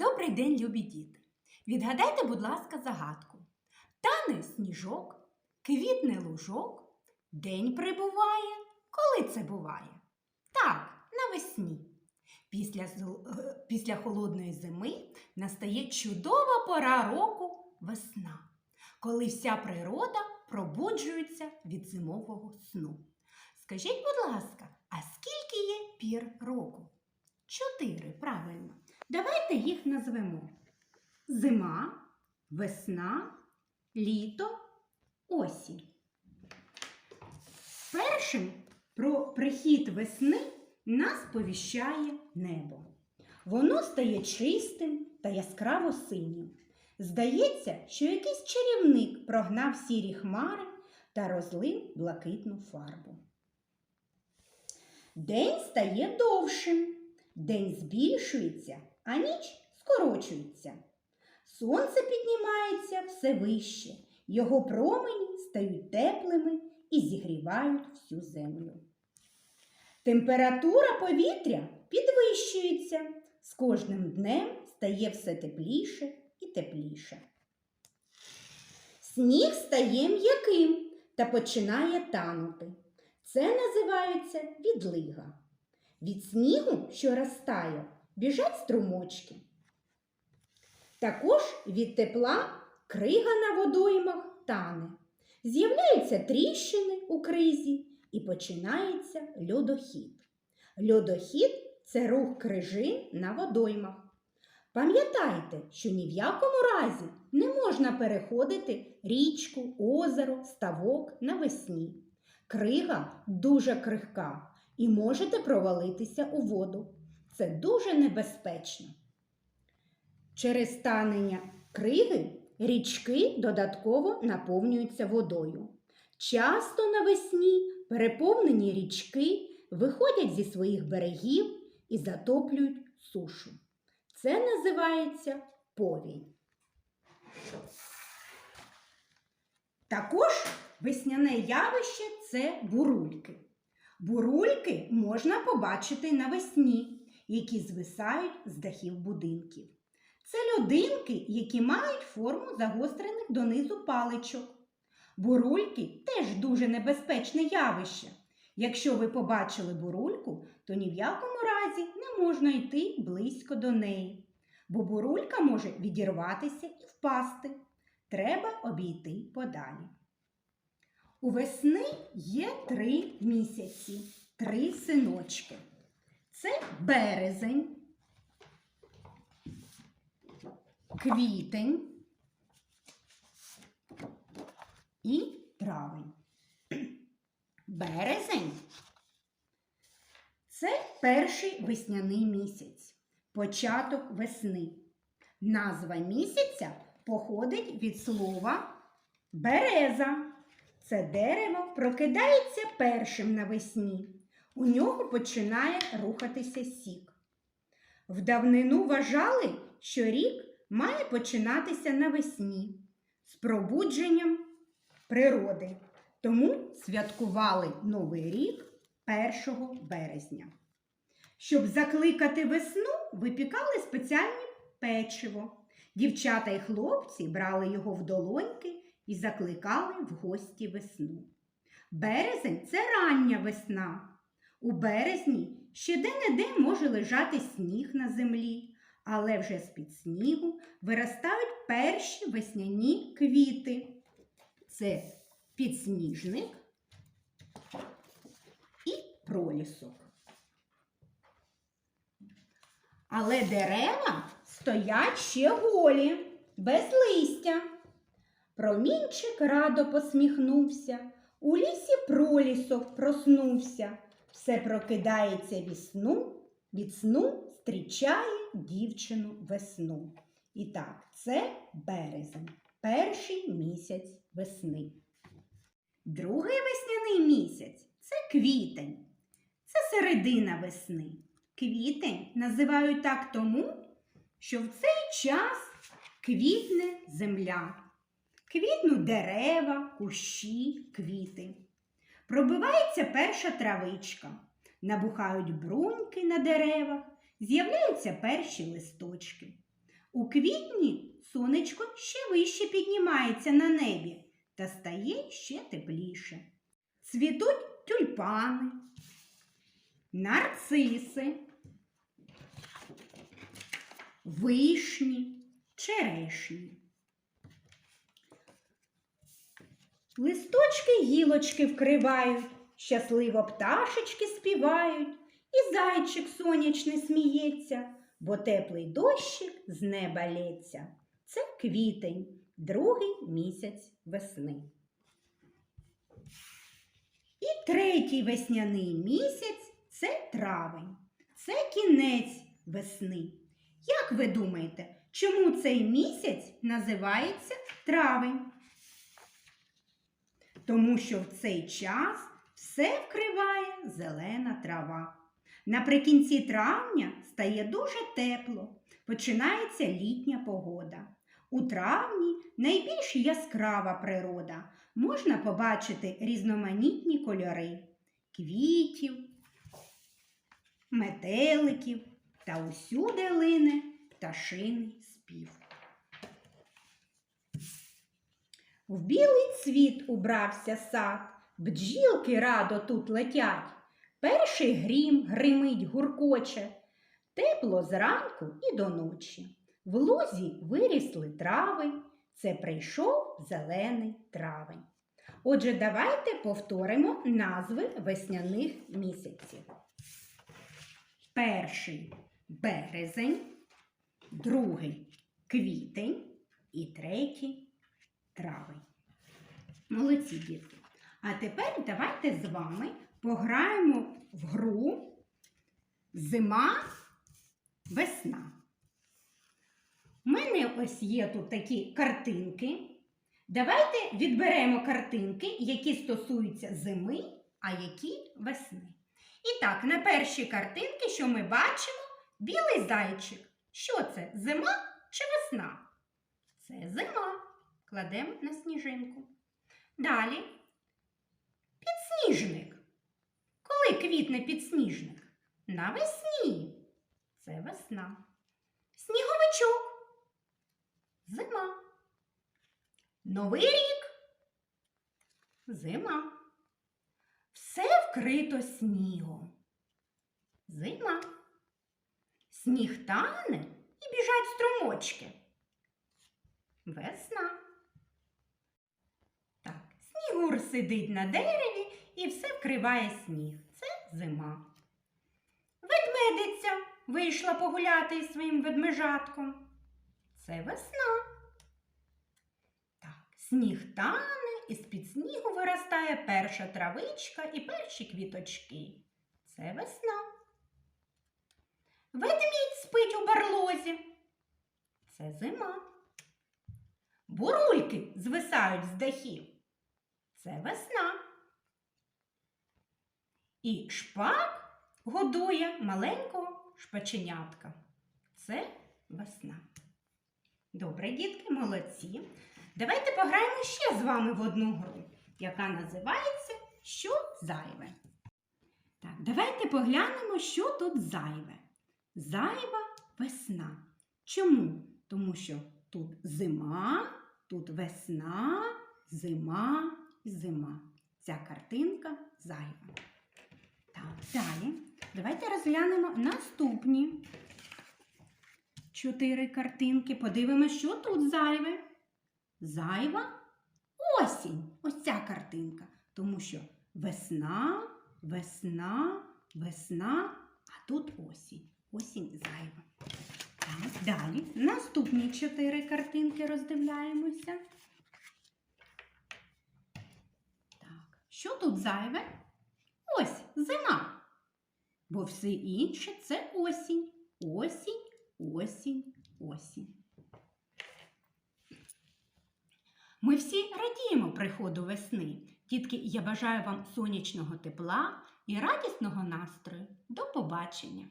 Добрий день, любі діти! Відгадайте, будь ласка, загадку. Тане сніжок, квітне лужок, день прибуває. Коли це буває? Так, навесні. Після, е, після холодної зими настає чудова пора року весна, коли вся природа пробуджується від зимового сну. Скажіть, будь ласка, а скільки є пір року? Чотири, правильно. Давайте їх назвемо: зима, весна, літо, осінь. Першим про прихід весни нас повіщає небо. Воно стає чистим та яскраво синім. Здається, що якийсь чарівник прогнав сірі хмари та розлив блакитну фарбу. День стає довшим, день збільшується, а ніч скорочується. Сонце піднімається все вище, його промені стають теплими і зігрівають всю землю. Температура повітря підвищується, з кожним днем стає все тепліше і тепліше. Сніг стає м'яким та починає танути. Це називається відлига. Від снігу, що розтає, біжать струмочки. Також від тепла крига на водоймах тане. З'являються тріщини у кризі і починається льодохід. Льодохід це рух крижин на водоймах. Пам'ятайте, що ні в якому разі не можна переходити річку, озеро, ставок навесні. Крига дуже крихка і можете провалитися у воду. Це дуже небезпечно. Через станення криги річки додатково наповнюються водою. Часто навесні переповнені річки виходять зі своїх берегів і затоплюють сушу. Це називається повінь. Також весняне явище це бурульки. Бурульки можна побачити навесні, які звисають з дахів будинків. Це людинки, які мають форму загострених донизу паличок. Бурульки теж дуже небезпечне явище. Якщо ви побачили бурульку, то ні в якому разі не можна йти близько до неї, бо бурулька може відірватися і впасти. Треба обійти подалі. У весни є три місяці, три синочки. Це березень, квітень і травень. Березень це перший весняний місяць, початок весни. Назва місяця походить від слова береза. Це дерево прокидається першим навесні. У нього починає рухатися сік. В давнину вважали, що рік має починатися навесні з пробудженням природи. Тому святкували Новий рік 1 березня. Щоб закликати весну, випікали спеціальне печиво. Дівчата і хлопці брали його в долоньки і закликали в гості весну. Березень це рання весна. У березні ще де-не-де може лежати сніг на землі, але вже з-під снігу виростають перші весняні квіти. Це підсніжник і пролісок. Але дерева стоять ще голі, без листя. Промінчик радо посміхнувся, у лісі пролісок проснувся, все прокидається від сну, від сну зустрічає дівчину весну. І так, це березень, перший місяць весни. Другий весняний місяць це квітень. Це середина весни. Квітень називають так тому, що в цей час квітне земля. Квітнуть дерева, кущі, квіти. Пробивається перша травичка, набухають бруньки на деревах, з'являються перші листочки. У квітні сонечко ще вище піднімається на небі та стає ще тепліше. Цвітуть тюльпани, нарциси, вишні, черешні. Листочки гілочки вкривають, щасливо пташечки співають, і зайчик сонячний сміється, бо теплий дощик з неба лється. Це квітень, другий місяць весни. І третій весняний місяць це травень. Це кінець весни. Як ви думаєте, чому цей місяць називається травень? Тому що в цей час все вкриває зелена трава. Наприкінці травня стає дуже тепло, починається літня погода. У травні найбільш яскрава природа. Можна побачити різноманітні кольори квітів, метеликів та усюди лине пташиний спів. В білий цвіт убрався сад, бджілки радо тут летять. Перший грім гримить гуркоче, тепло зранку і до ночі. В лузі вирісли трави, це прийшов зелений травень. Отже, давайте повторимо назви весняних місяців. Перший березень, другий квітень і третій травень. Молодці дітки. А тепер давайте з вами пограємо в гру Зима, весна. У мене ось є тут такі картинки. Давайте відберемо картинки, які стосуються зими, а які весни. І так, на першій картинці, що ми бачимо, білий зайчик. Що це? Зима чи весна? Це зима. Кладемо на сніжинку. Далі підсніжник. Коли квітне підсніжник? Навесні. Це весна. Сніговичок. Зима. Новий рік. Зима. Все вкрито снігом. Зима. Сніг тане і біжать струмочки. Весна. Снігур сидить на дереві і все вкриває сніг. Це зима. Ведмедиця вийшла погуляти із своїм ведмежатком. Це весна. Так, сніг тане, і з-під снігу виростає перша травичка і перші квіточки. Це весна. Ведмідь спить у барлозі. Це зима. Бурульки звисають з дахів. Це весна. І шпак годує маленького шпаченятка. Це весна. Добре, дітки, молодці. Давайте пограємо ще з вами в одну гру, яка називається Що зайве. Так, давайте поглянемо, що тут зайве. Зайва весна. Чому? Тому що тут зима, тут весна, зима і зима. Ця картинка зайва. Так, далі. Давайте розглянемо наступні чотири картинки. Подивимося, що тут зайве. Зайва осінь. Ось ця картинка. Тому що весна, весна, весна, а тут осінь. Осінь зайва. Так, далі. Наступні чотири картинки роздивляємося. Так, що тут зайве? Ось зима. Бо все інше це осінь. Осінь, осінь, осінь. Ми всі радіємо приходу весни. Дітки, я бажаю вам сонячного тепла і радісного настрою. До побачення!